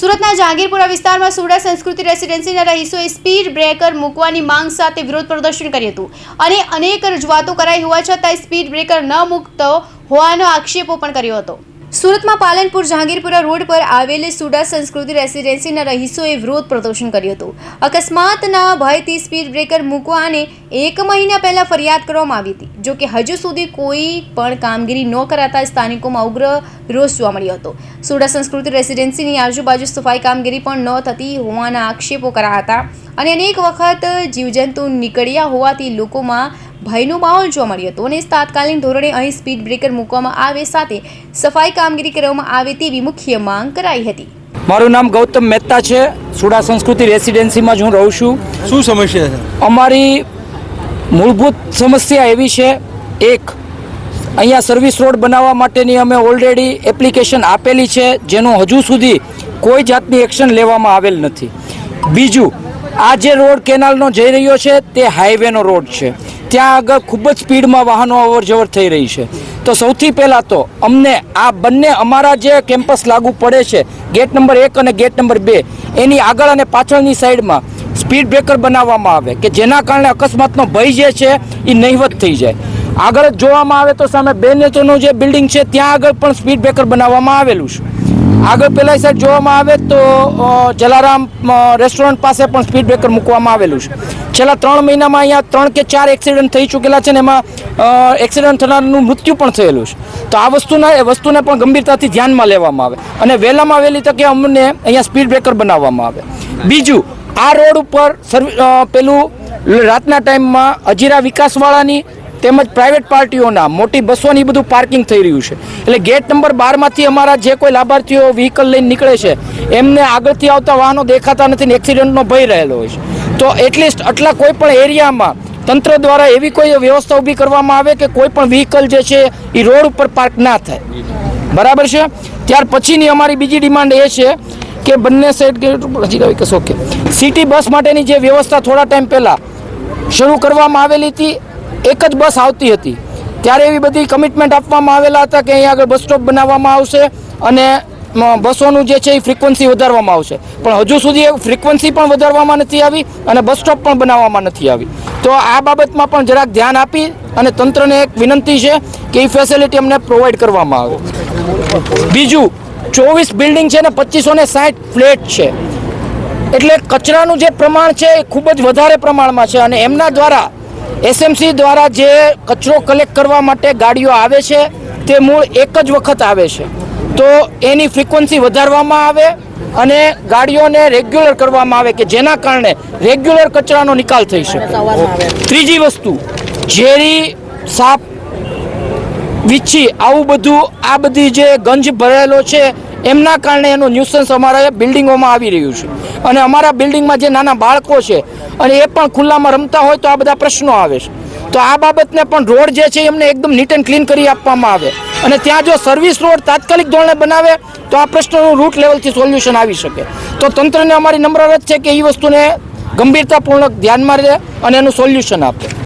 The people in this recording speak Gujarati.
સુરતના જહાંગીરપુરા વિસ્તારમાં સુરડા સંસ્કૃતિ રેસિડેન્સીના રહીશોએ સ્પીડ બ્રેકર મૂકવાની માંગ સાથે વિરોધ પ્રદર્શન કર્યું હતું. અને અનેક રજૂઆતો કરાઈ હોવા છતાં સ્પીડ બ્રેકર ન મૂકતો હોવાનો આક્ષેપો પણ કર્યો હતો. સુરતમાં પાલનપુર જહાંગીરપુરા રોડ પર આવેલ સુડા સંસ્કૃતિ રેસિડેન્સીના રહીશોએ વિરોધ પ્રદર્શન કર્યું હતું. અકસ્માતના ભયથી સ્પીડ બ્રેકર મૂકવા અને એક મહિના પહેલા ફરિયાદ કરવામાં આવી હતી. જો કે હજુ સુધી કોઈ પણ કામગીરી ન કરાતા સ્થાનિકોમાં ઉગ્ર રોષ જોવા મળ્યો હતો. સુડા સંસ્કૃતિ રેસિડેન્સીની આજુબાજુ સફાઈ કામગીરી પણ ન થતી હોવાના આક્ષેપો કરાયા હતા અને અનેક વખત જીવજંતુ નીકળ્યા હોવાથી લોકોમાં ભયનો માહોલ જોવા મળ્યો હતો અને તાત્કાલિક ધોરણે અહીં સ્પીડ બ્રેકર મૂકવામાં આવે સાથે સફાઈ કામગીરી કરવામાં આવે તેવી મુખ્ય માંગ કરાઈ હતી. મારું નામ ગૌતમ મહેતા છે. સુડા સંસ્કૃતિ રેસિડેન્સીમાં જ હું રહું છું. શું સમસ્યા છે? અમારી મૂળભૂત સમસ્યા એવી છે. એક અહીંયા સર્વિસ રોડ બનાવવા માટેની અમે ઓલરેડી એપ્લિકેશન આપેલી છે જેનું હજુ સુધી કોઈ જાતની એક્શન લેવામાં આવેલ નથી. બીજું આ જે રોડ કેનાલનો જઈ રહ્યો છે તે હાઈવેનો રોડ છે. ત્યાં આગળ ખૂબ જ સ્પીડમાં વાહનો અવરજવર થઈ રહી છે. તો સૌથી પહેલાં તો અમને આ બંને અમારા જે કેમ્પસ લાગુ પડે છે, ગેટ નંબર એક અને ગેટ નંબર બે, એની આગળ અને પાછળની સાઈડમાં સ્પીડ બ્રેકર બનાવવામાં આવે કે જેના કારણે અકસ્માતનો ભય જે છે એ નહિવત થઈ જાય. આગળ જ જોવામાં આવે તો સામે બે નેચોનું જે બિલ્ડિંગ છે, ત્યાં આગળ પણ સ્પીડ બ્રેકર બનાવવામાં આવેલું છે. આગળ પેલા સાઈડ જોવામાં આવે તો જલારામ રેસ્ટોરન્ટ પાસે પણ સ્પીડ બ્રેકર મૂકવામાં આવેલું છે. છેલ્લા ત્રણ મહિનામાં અહીંયા ત્રણ કે ચાર એક્સિડન્ટ થઈ ચૂકેલા છે ને એમાં એક્સિડન્ટ થનારનું મૃત્યુ પણ થયેલું છે. તો આ વસ્તુના વસ્તુને પણ ગંભીરતાથી ધ્યાનમાં લેવામાં આવે. અને વહેલામાં વહેલી તકે અમને અહીંયા સ્પીડ બ્રેકર બનાવવામાં આવે. બીજું, આ રોડ ઉપર પેલું રાતના ટાઈમમાં અજીરા વિકાસવાળાની તેમજ પ્રાઇવેટ પાર્ટીઓના, મોટી બસોની બધું પાર્કિંગ થઈ રહ્યું છે. એટલે ગેટ નંબર બારમાંથી અમારા જે કોઈ લાભાર્થીઓ વ્હીકલ લઈને નીકળે છે, એમને આગળથી આવતા વાહનો દેખાતા નથી ને એક્સિડન્ટનો ભય રહેલો હોય છે. તો એટલીસ્ટ આટલા કોઈ પણ એરિયામાં તંત્ર દ્વારા એવી કોઈ વ્યવસ્થા ઊભી કરવામાં આવે કે કોઈ પણ વ્હીકલ જે છે એ રોડ ઉપર પાર્ક ના થાય. બરાબર છે? ત્યાર પછીની અમારી બીજી ડિમાન્ડ એ છે કે બંને side gate okay city bus માટેની જે વ્યવસ્થા થોડા ટાઈમ પહેલાં શરૂ કરવામાં આવેલી હતી એક જ બસ આવતી હતી. ત્યારે એવી બધી કમિટમેન્ટ આપવામાં આવેલા હતા કે અહીંયા આગળ બસ સ્ટોપ બનાવવામાં આવશે અને બસોનું જે છે એ ફ્રિકવન્સી વધારવામાં આવશે. પણ હજુ સુધી એ ફ્રિકવન્સી પણ વધારવામાં નથી આવી અને બસ સ્ટોપ પણ બનાવવામાં નથી આવી. તો આ બાબતમાં પણ જરાક ધ્યાન આપી અને તંત્રને એક વિનંતી છે કે એ ફેસિલિટી અમને પ્રોવાઈડ કરવામાં આવે. બીજું, ચોવીસ બિલ્ડિંગ છે ને પચીસો ને સાઠ ફ્લેટ છે. એટલે કચરાનું જે પ્રમાણ છે એ ખૂબ જ વધારે પ્રમાણમાં છે અને એમના દ્વારા એસએમસી દ્વારા જે કચરો કલેક્ટ કરવા માટે ગાડીઓ આવે છે, તે મૂળ એક જ વખત આવે છે. તો એની ફ્રિકવન્સી વધારવામાં આવે અને ગાડીઓને રેગ્યુલર કરવામાં આવે કે જેના કારણે રેગ્યુલર કચરાનો નિકાલ થઈ શકે. ત્રીજી વસ્તુ, ઝેરી, સાપ, વીછી, આવું બધું આ બધી જે ગંજ ભરેલો છે એમના કારણે એનું ન્યુસન્સ અમારા બિલ્ડિંગોમાં આવી રહ્યું છે. અને અમારા બિલ્ડિંગમાં જે નાના બાળકો છે, અને એ પણ ખુલ્લામાં રમતા હોય તો આ બધા પ્રશ્નો આવે છે. તો આ બાબતને પણ રોડ જે છે, એમને એકદમ નીટ એન્ડ ક્લીન કરી આપવામાં આવે. અને ત્યાં જો સર્વિસ રોડ તાત્કાલિક ધોરણે બનાવે, તો આ પ્રશ્નનું રૂટ લેવલથી સોલ્યુશન આવી શકે. તો તંત્રને અમારી નમ્ર રજ છે કે એ વસ્તુને ગંભીરતાપૂર્વક ધ્યાનમાં લે અને એનું સોલ્યુશન આપે.